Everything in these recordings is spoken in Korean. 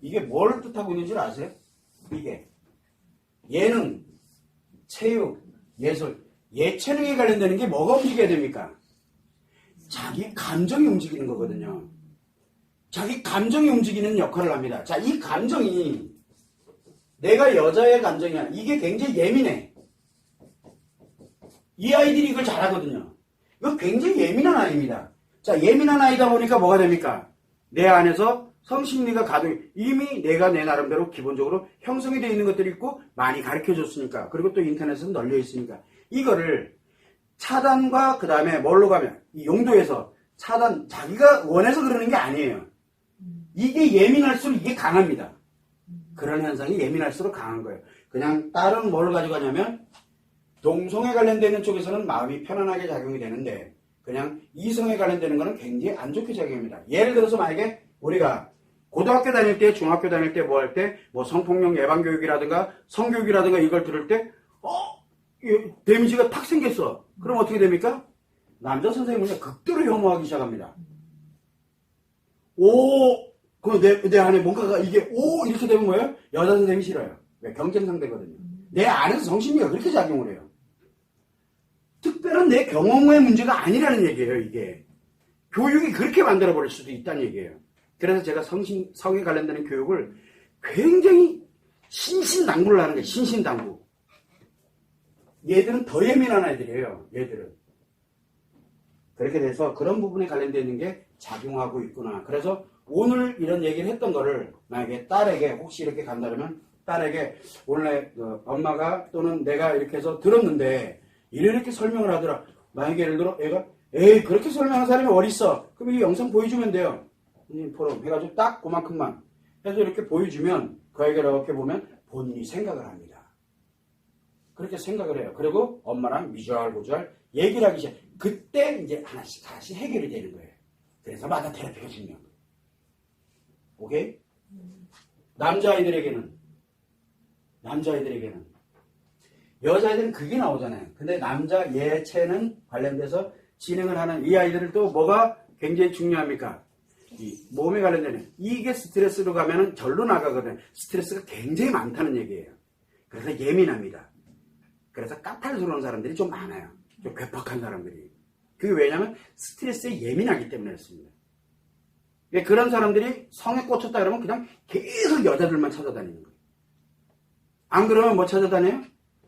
이게 뭘 뜻하고 있는지 아세요? 이게 예능, 체육, 예술, 예체능에 관련되는 게 뭐가 움직여야 됩니까? 자기 감정이 움직이는 거거든요. 자기 감정이 움직이는 역할을 합니다. 자, 이 감정이 내가 여자의 감정이야. 이게 굉장히 예민해. 이 아이들이 이걸 잘하거든요. 이거 굉장히 예민한 아이입니다. 자, 예민한 아이다 보니까 뭐가 됩니까? 내 안에서 성심리가 가동, 이미 내가 내 나름대로 기본적으로 형성이 되어 있는 것들이 있고 많이 가르쳐 줬으니까. 그리고 또 인터넷은 널려 있으니까. 이거를 차단과 그 다음에 뭘로 가면 이 용도에서 차단, 자기가 원해서 그러는 게 아니에요. 이게 예민할수록 이게 강합니다. 그런 현상이 예민할수록 강한 거예요. 그냥 다른 뭘 가지고 가냐면 동성에 관련되는 쪽에서는 마음이 편안하게 작용이 되는데 그냥 이성에 관련되는 거는 굉장히 안 좋게 작용합니다. 예를 들어서 만약에 우리가 고등학교 다닐 때, 중학교 다닐 때, 뭐 할 때, 뭐 성폭력 예방 교육이라든가 성교육이라든가 이걸 들을 때, 어, 이 데미지가 탁 생겼어. 그럼 어떻게 됩니까? 남자 선생님을 극도로 혐오하기 시작합니다. 오, 그 내, 내 안에 뭔가가 이게 오 이렇게 되면 뭐예요? 여자 선생님이 싫어요. 왜? 경쟁 상대거든요. 내 안에서 정신이가 그렇게 작용을 해요. 특별한 내 경험의 문제가 아니라는 얘기예요, 이게. 교육이 그렇게 만들어버릴 수도 있다는 얘기예요. 그래서 제가 성신, 성에 관련되는 교육을 굉장히 신신당부를 하는 거예요, 신신당부. 얘들은 더 예민한 아이들이에요, 얘들은. 그렇게 돼서 그런 부분에 관련되어 있는 게 작용하고 있구나. 그래서 오늘 이런 얘기를 했던 거를 만약에 딸에게 혹시 이렇게 간다면 딸에게 원래 그 엄마가 또는 내가 이렇게 해서 들었는데 이렇게 설명을 하더라. 만약에 예를 들어 애가 에이 그렇게 설명하는 사람이 어딨어. 그럼 이 영상 보여주면 돼요. 이 포럼 해가지고 딱 그만큼만 해서 이렇게 보여주면 그 아이가 이렇게 보면 본인이 생각을 합니다. 그렇게 생각을 해요. 그리고 엄마랑 미주알고주알 얘기를 하기 시작. 그때 이제 하나씩 하나씩 해결이 되는 거예요. 그래서 마다 테라피가 중요한 거예요. 오케이? 남자아이들에게는 남자아이들에게는 여자아이들은 그게 나오잖아요. 근데 남자 예체는 관련돼서 진행을 하는 이 아이들을 또 뭐가 굉장히 중요합니까? 이 몸에 관련되는 이게 스트레스로 가면은 절로 나가거든. 스트레스가 굉장히 많다는 얘기예요. 그래서 예민합니다. 그래서 까탈스러운 사람들이 좀 많아요. 좀 괴팍한 사람들이. 그게 왜냐면 스트레스에 예민하기 때문에 그렇습니다. 예, 그런 사람들이 성에 꽂혔다 그러면 그냥 계속 여자들만 찾아다니는 거예요. 안 그러면 뭐 찾아다녀요?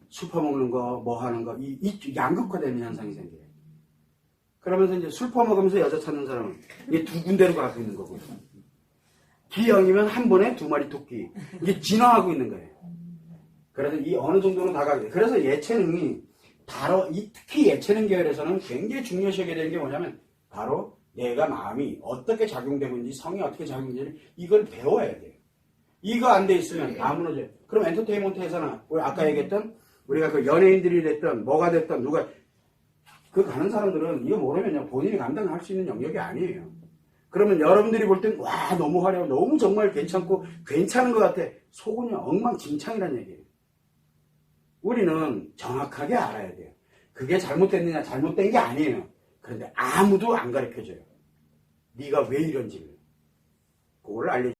술 퍼먹는 거, 뭐 하는 거, 이, 이 양극화되는 현상이 생겨요. 그러면서 이제 술 퍼먹으면서 여자 찾는 사람은 이게 두 군데로 가고 있는 거고요. 기형이면 한 번에 두 마리 토끼. 이게 진화하고 있는 거예요. 그래서 이 어느 정도는 나가게 돼요. 그래서 예체능이 바로 이 특히 예체능 계열에서는 굉장히 중요시하게 되는 게 뭐냐면 바로 내가 마음이 어떻게 작용되고 있는지 성이 어떻게 작용되는지 이걸 배워야 돼요. 이거 안 돼 있으면 다 무너져요. 그럼 엔터테인먼트에서는 우리 아까 얘기했던 우리가 그 연예인들이 됐던 뭐가 됐던 누가 그 가는 사람들은 이거 모르면요 본인이 감당할 수 있는 영역이 아니에요. 그러면 여러분들이 볼 땐 와 너무 화려하고 너무 정말 괜찮고 괜찮은 것 같아. 속은요 엉망진창이란 얘기예요. 우리는 정확하게 알아야 돼요. 그게 잘못됐느냐 잘못된 게 아니에요. 그런데 아무도 안 가르쳐줘요. 네가 왜 이런지를. 그걸 알려